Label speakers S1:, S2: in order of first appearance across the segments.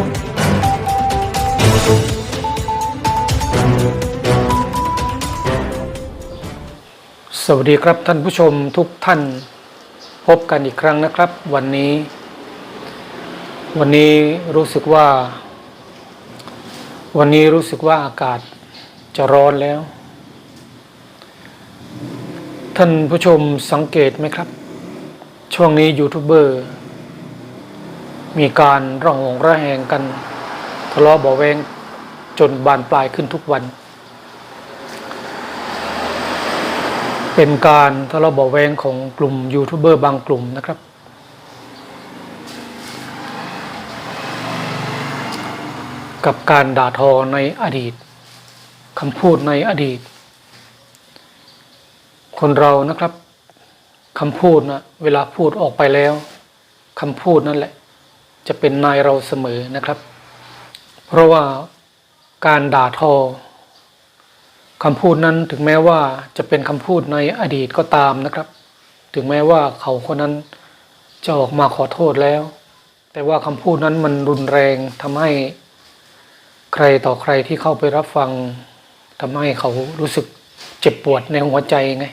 S1: สวัสดีครับท่านผู้ชมทุกท่านพบกันอีกครั้งนะครับ วันนี้ วันนี้รู้สึกว่า วันนี้รู้สึกว่าอากาศจะร้อนแล้ว ท่านผู้ชมสังเกตไหมครับ ช่วงนี้ยูทูบเบอร์ มีการร้องหงระแหงกันทะเลาะเบาะแวงจนบานปลายขึ้นทุกวัน เป็นการทะเลาะเบาะแวงของกลุ่มยูทูบเบอร์บางกลุ่มนะครับ กับการด่าทอในอดีตคำพูดในอดีต คนเรานะครับคำพูดนะเวลาพูดออกไปแล้วคำพูดนั่นแหละ จะเป็นนายเราเสมอนะครับ เพราะว่าการด่าทอคำพูดนั้นถึงแม้ว่าจะเป็นคำพูดในอดีตก็ตามนะครับ ถึงแม้ว่าเขาคนนั้นจะออกมาขอโทษแล้ว แต่ว่าคำพูดนั้นมันรุนแรงทำให้ใครต่อใครที่เข้าไปรับฟังทำให้เขารู้สึกเจ็บปวดในหัวใจไง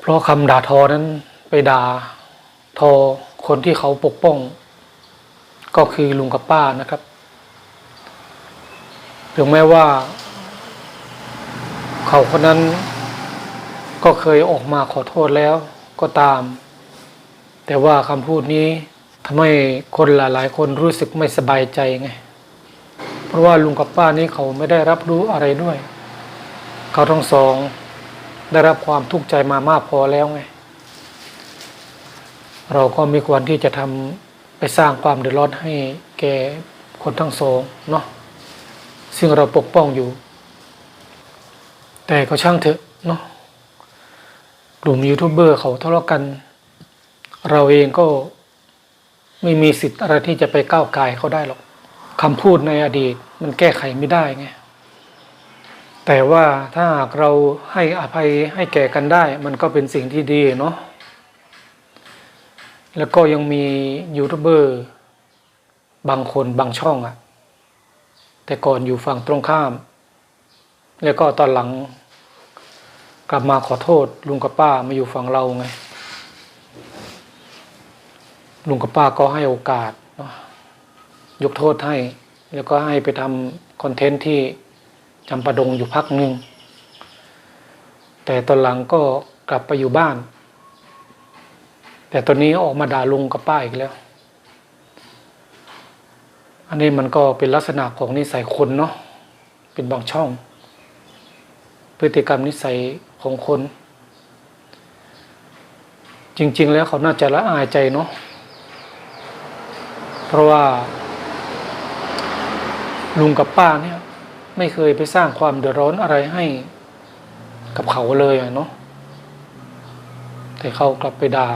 S1: เพราะคำด่าทอนั้นไปด่า ทอคนที่เขาปกป้อง ก็คือลุงกับป้านะครับ ถึงแม้ว่า เขาคนนั้น ก็เคยออกมาขอโทษแล้วก็ตาม แต่ว่าคำพูดนี้ทำให้คนหลาย ๆ คนรู้สึกไม่สบายใจไง เพราะว่าลุงกับป้านี้เขาไม่ได้รับรู้อะไรด้วย เขาทั้งสอง ได้รับความทุกข์ใจมามากพอแล้วไง เราก็ไม่ควรที่จะทำไปสร้างความเดือดร้อนให้แก่คนทั้งสองเนาะซึ่งเราปกป้องอยู่ แต่ก็ช่างเถอะเนาะกลุ่มยูทูบเบอร์เขาทะเลาะกัน เราเองก็ไม่มีสิทธิ์อะไรที่จะไปก้าวไก่ายเขาได้หรอกคำพูดในอดีตมันแก้ไขไม่ได้ไงแต่ว่าถ้าหากเราให้อภัยให้แก่กันได้ มันก็เป็นสิ่งที่ดีเนาะ แล้วก็ยังมียูทูบเบอร์บางคนบางช่องอะแต่ก่อนอยู่ฝั่งตรงข้าม แล้วก็ตอนหลัง กลับมาขอโทษ ลุงกับป้ามาอยู่ฝั่งเราไง ลุงกับป้าก็ให้โอกาสยกโทษให้ แล้วก็ให้ไปทำคอนเทนต์ที่จำปาดงอยู่พักหนึ่งแต่ตอนหลังก็กลับไปอยู่บ้าน แต่ตอนนี้ออกมาด่าลุงกับป้าอีกแล้ว อันนี้มันก็เป็นลักษณะของนิสัยคนเนาะเป็นบางช่อง พฤติกรรมนิสัยของคน จริง ๆ แล้วเขาน่าจะละอายใจเนาะเพราะว่า ลุงกับป้าเนี่ย ไม่เคยไปสร้างความเดือดร้อนอะไรให้กับเขาเลยเนาะแต่เขากลับไปด่า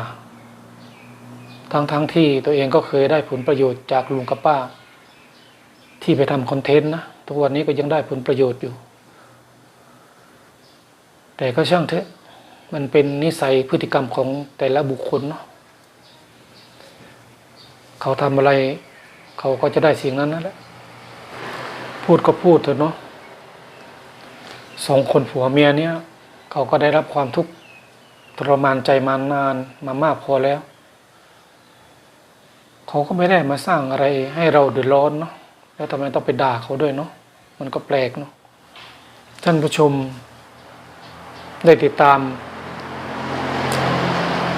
S1: ทั้งๆทที่ตัวเองก็เคยได้ผลประโยชน์จากลุงกับป้า ที่ไปทำคอนเทนต์นะทุกวันนี้ก็ยังได้ผลประโยชน์อยู่ แต่ก็ช่างเถอะ มันเป็นนิสัยพฤติกรรมของแต่ละบุคคลเนาะเขาทำอะไร เขาก็จะได้สิ่งนั้นนั่นแหละพูดก็พูดเถอะเนาะสองคนผัวเมียเนี่ย เขาก็ได้รับความทุกข์ทรมานใจมานานมามากพอแล้ว เขาก็ไม่ได้มาสร้างอะไรให้เราเดือดร้อนเนาะแล้วทำไมต้องไปด่าเขาด้วยเนาะมันก็แปลกเนาะท่านผู้ชมได้ติดตาม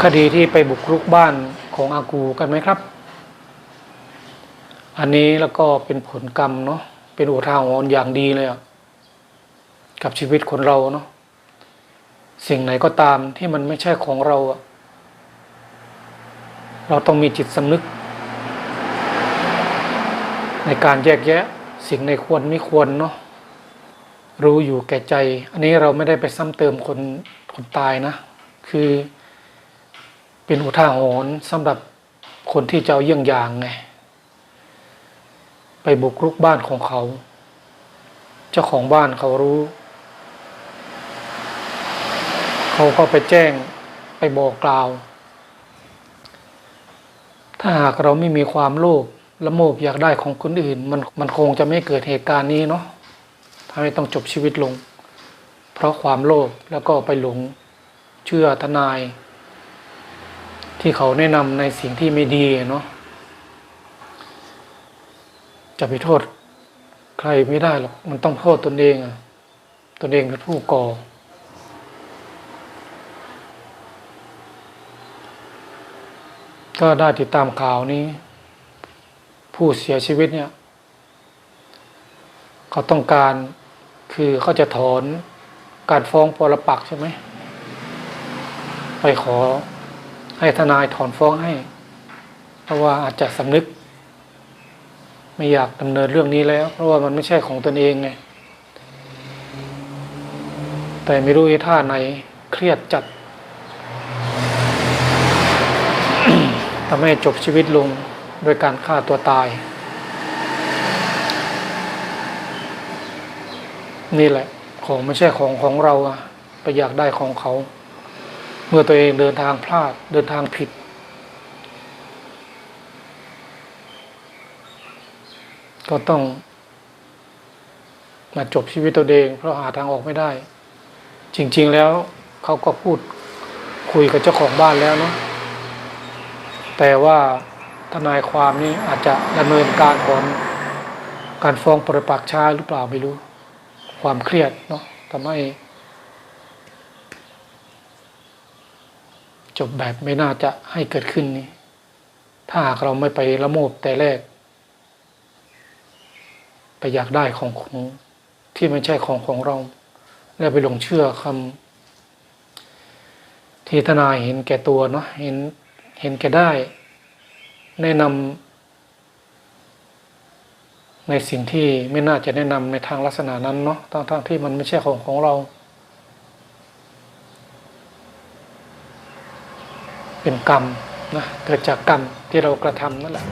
S1: คดีที่ไปบุกรุกบ้านของอากูกันไหมครับ อันนี้แล้วก็เป็นผลกรรมเนาะเป็นอุทาหรณ์อย่างดีเลยอะกับชีวิตคนเราเนาะสิ่งไหนก็ตามที่มันไม่ใช่ของเราอะเราต้องมีจิตสำนึก ในการแยกแยะสิ่งในควรไม่ควรเนาะรู้อยู่แก่ใจ อันนี้เราไม่ได้ไปซ้ำเติมคนคนตายนะ คือเป็นอุทาหรณ์สำหรับคนที่จะเอาเยี่ยงอย่างไง ไปบุกรุกบ้านของเขา เจ้าของบ้านเขารู้ เขาก็ไปแจ้งไปบอกกล่าว ถ้าหากเราไม่มีความโลภ ละโมภอยากได้ของคนอื่น มันมันคงจะไม่เกิดเหตุการณ์นี้เนาะทำให้ต้องจบชีวิตลง เพราะความโลภแล้วก็ไปหลงเชื่อทนาย ที่เขาแนะนำในสิ่งที่ไม่ดีเนาะจะไปโทษใครไม่ได้หรอกมันต้องโทษตนเองอะตนเองเป็นผู้ก่อก็ได้ติดตามข่าวนี้ ผู้เสียชีวิตเนี่ย เขาต้องการคือเขาจะถอนการฟ้องปรปักใช่ไหมไปขอให้ทนายถอนฟ้องให้ เพราะว่าอาจจะสำนึก ไม่อยากดำเนินเรื่องนี้แล้ว เพราะว่ามันไม่ใช่ของตนเองไงแต่ไม่รู้ท่าไหนเครียดจัดทำให้จบชีวิตลง โดยการฆ่าตัวตาย นี่แหละ ของไม่ใช่ของของเราอะไปอยากได้ของเขา เมื่อตัวเองเดินทางพลาดเดินทางผิด ก็ต้องมาจบชีวิตตัวเอง เพราะหาทางออกไม่ได้ จริง ๆแล้วเขาก็พูดคุยกับเจ้าของบ้านแล้วเนาะแต่ว่า ทนายความนี่อาจจะดำเนินการถอนการฟ้องปรปักษ์ช้าหรือเปล่าไม่รู้ ความเครียดเนาะทำให้จบแบบไม่น่าจะให้เกิดขึ้นนี่ถ้าหากเราไม่ไปละโมบแต่แรก ไปอยากได้ของของที่ไม่ใช่ของของเรา แล้วไปหลงเชื่อคำที่ทนายเห็นแก่ตัวเนาะเห็นเห็นแก่ได้ แนะนำในสิ่งที่ไม่น่าจะแนะนำในทางลักษณะนั้นเนาะทั้งๆที่มันไม่ใช่ของของเรา เป็นกรรมนะเกิดจากกรรมที่เรากระทำนั่นแหละ